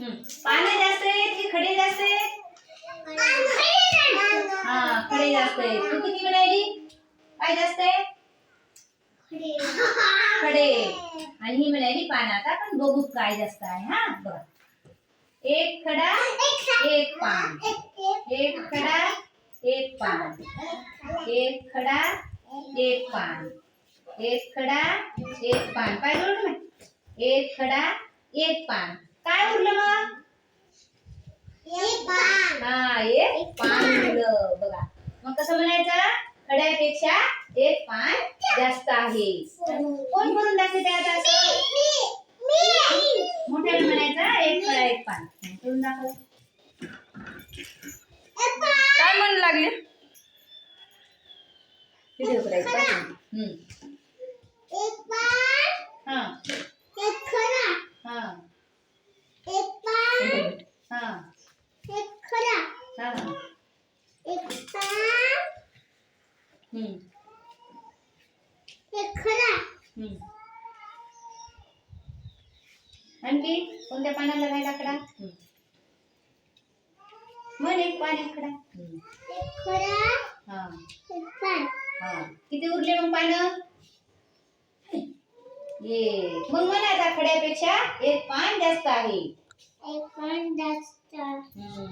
पाने जास्त आहेत की खडे जास्त आहेत? हा खडे जास्त आहेत. तू किती म्हणाली? काय जास्त आहे? खडे. आणि ही म्हणाली पानं. आता पण बघू काय जास्त आहे हा? बघा. एक खडा एक पान. एक खडा एक पान. एक खडा एक पान. एक खडा एक पान. पाय एक खडा एक पान. काय उरलं मग हा एक पान उरलं बघा. मग कसं म्हणायचं? खड्यापेक्षा एक पान जास्त आहे. कोण म्हणून दाखवते आता असं? मोठ्याने म्हणायचं एक खडा एक पान. करून दाखव. काय म्हणू लागले? व्हिडिओ करायचं पाठवून. हम्म. हा. हा. हा. हा. हम्म. हम्म. आणखी कोणत्या पानाला राहिला हम्म. म्हण एक पान एक खडा. हम्म. हा. हा. किती उरले मग पानं? एक. मग म्हणा आता खड्यापेक्षा एक पान जास्त आहे. हम्म.